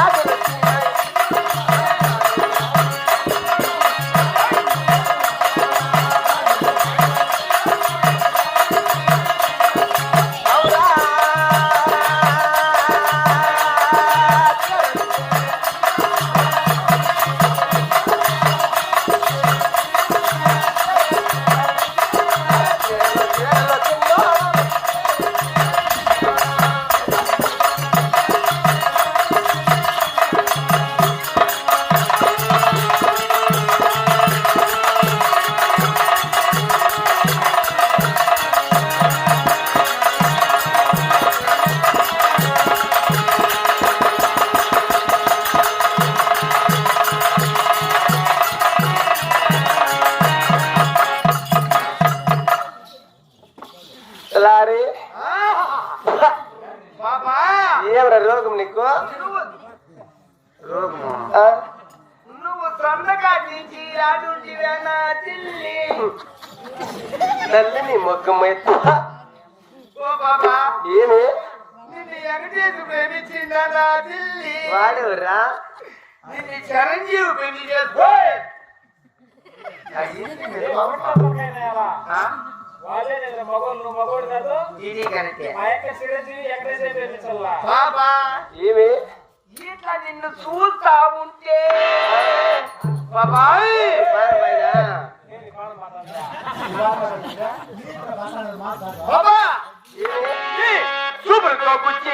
아, ఆడుంటివేనా తిల్లి తల్లి నీ మొక్కమ్మ ఎత్తు ఓ బాబా. ఏమి? వాడెవరా నిన్ను చిరంజీవి పెళ్ళి చేసుకో ఇది? కరెక్టే. మా యొక్క చిరంజీవి ఎక్కడైతే ప్రేమించాలా బాబా. ఏమి? ఇట్లా నిన్ను చూస్తా ఉంటే బాబాయ్ బాబాయ్రా. ఏంది పాడు మాట్లాడతా బాబా సూపర్ తో కుచ్చి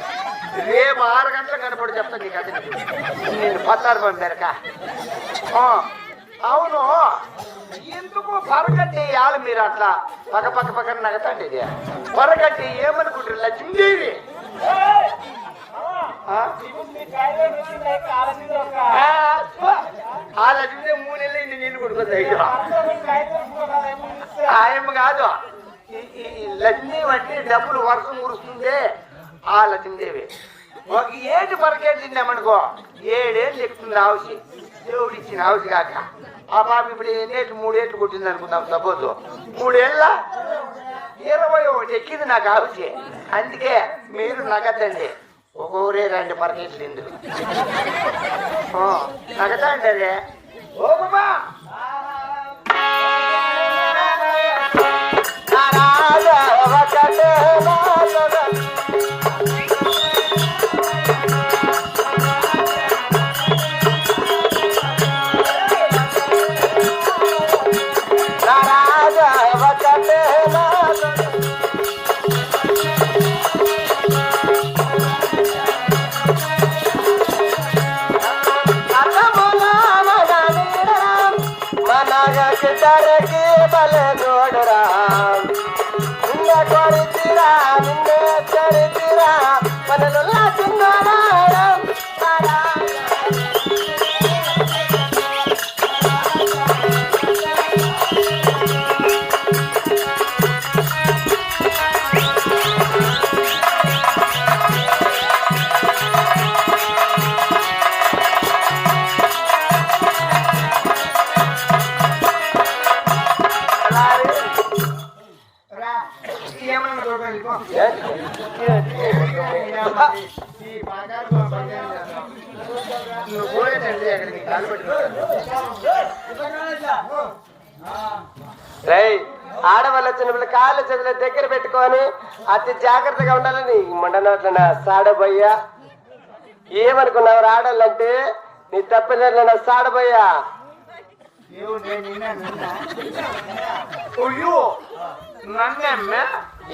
రేపు ఆరు గంటలకు కనపడి చెప్తా నీకు. అదే నేను పత్తారు పంపారక అవును. ఎందుకు పరగట్టి ఇవాళ మీరు అట్లా పక్క పక్క పక్కన నగతండి ఇది? పరగట్టి ఏమనుకుంటారు? లక్ష్మీదేవి? ఆ? లక్ష్మీదేవి మూడు నెలలు ఇన్ని నీళ్ళు కొడుకుంది. ఆయమ్మ కాదు. లక్ష్మీ వంటి డబ్బులు వర్షం కురుస్తుంది. వాళ్ళ తిందేవి. ఒక ఏడు పరకేడు తిన్నామనుకో ఏడేళ్ళు ఎక్కుతుంది ఆవుసి దేవుడు ఇచ్చిన ఆవుసి కాక. ఆ పాప ఇప్పుడు ఎన్నేళ్ళు మూడేళ్ళు కొట్టింది అనుకుందాం సపోజ్. మూడేళ్ళ? ఇరవై ఒకటి ఎక్కింది నాకు ఆవుసి అందుకే మీరు నగదండి ఒక్కొరే రెండు పరకేట్లు ఇందుకు నగదండి అదే ఓ బాబా మన రక్షతరకి బలే తోడురా నిన్న కొరిచిరా నిన్నే కొరిచిరా మనలో చిన్నరా రై ఆడవాళ్ళ చిన్న కాళ్ళ చేతుల దగ్గర పెట్టుకొని అతి జాగ్రత్తగా ఉండాలని మండనట్ల సాడబయ్యా. ఏమనుకున్నావు ఆడాలంటే నీ తప్పినట్ల నా సాడబయ్యా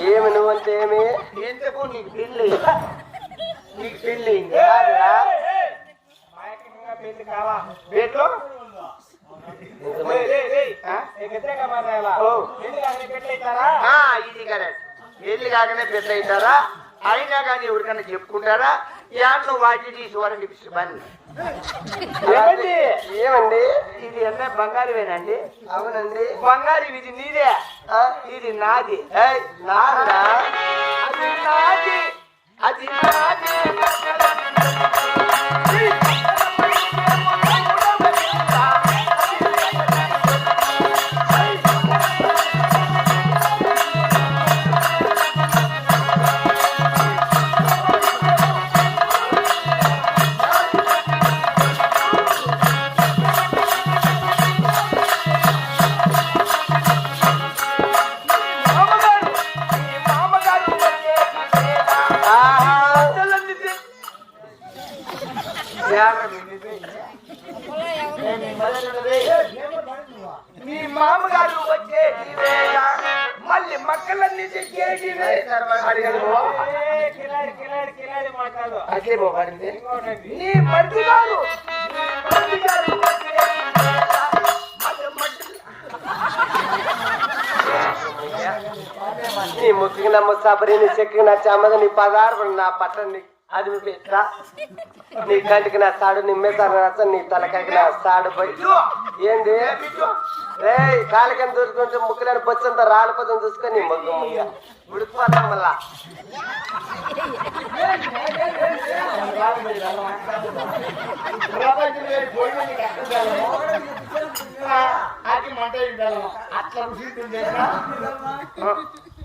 ఏమి నువ్వంటే ఏమి? నీకు పెళ్ళి నీకు పెళ్ళి? పెళ్ళి కావా? బేట్లో ఇది కరెక్ట్ పెళ్ళి కాకనే పెద్ద అవుతారా అయినా కానీ ఎవరికైనా చెప్పుకుంటారా? యాడ్ను వాటి తీసుకోవాలని పని ఏమండి? ఏమండి? ఇది ఎంత బంగారువేనండి అవునండి. బంగారు ఇది నీదే. ఇది నాది. ఏయ్, నాదా? అది నాది. అది నాది. మీ మామగారు వచ్చే మళ్ళీ మక్కలన్నీ తెచ్చేటి అడిగాడు పో. అట్లే నీ మర్ది గారు నీ గారు నీ నమ్మ నీ నా నీ పదారు నా పట్ల అది పెట్ట నీ కంటికి నా సాడు నిమ్మేసారు రచ్చ నీ తలకాయకి నా సాడు పోయి. ఏంది? రే కాలికని దూసుకుంటే ముక్కులని పొచ్చంత రాలిపోతుంది చూసుకొని నీ ముగ్గు ముగ్గ ఉడికిపోతాం మళ్ళా. అట్లా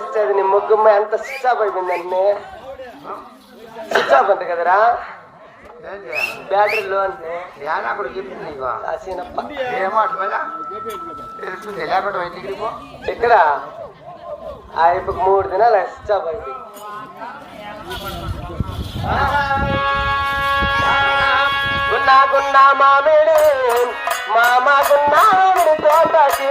ఇచ్చేది నీ ముగ్గుమ్మ ఎంత స్విచ్ అయిపోయిందండి స్విచ్ ఆఫ్ అంట కదరా? బ్యాటరీలో అంటే. అక్కడ చెప్పింది నీకు. ఆ సీనప్ప ఏమో అట్లా తెలుస్తుంది లేకపోతే ఇంటికి పో. ఇక్కడ ఆ ఇప్పుడు మూడు దినాలు స్విచ్ ఆఫ్ అయింది గున్నా గున్నా మామిడి మామ తోటకి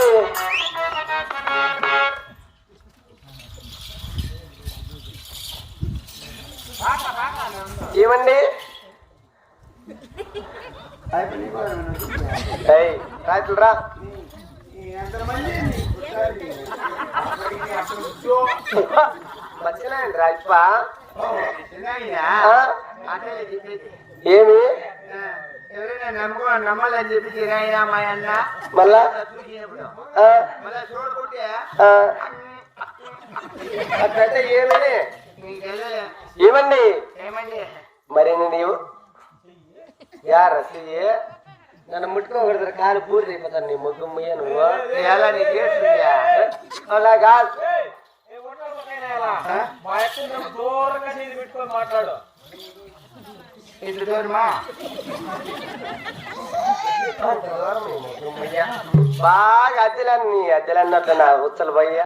ఏమండి? ఏయ్ రా. మర్చినాయండి రాజప్ప ఏమి ఎవరైనా నమ్మకం నమ్మాలని చెప్పి మా అన్న మళ్ళా మళ్ళా చూడకుంటే ఏమండి ఏమండి? మరి నీవు యార్ అసలు నన్ను ముట్టుకోకూడదు కాలు పూర్తి అయిపోతాను నీ ముగ్గు ముయ్య నువ్వు ఎలా నీకు ఏడ్చుందా? అలా కాదు ఏయ్, ఏ ఒంటరి పక్కన మాట్లాడాలా మా యొక్క దూరంగా నీళ్ళు పెట్టుకొని మాట్లాడు ఇంత దూరమా బాగా అద్దెలన్నీ అద్దెలన్నట్టు నా ఉచ్చలు పోయ్యా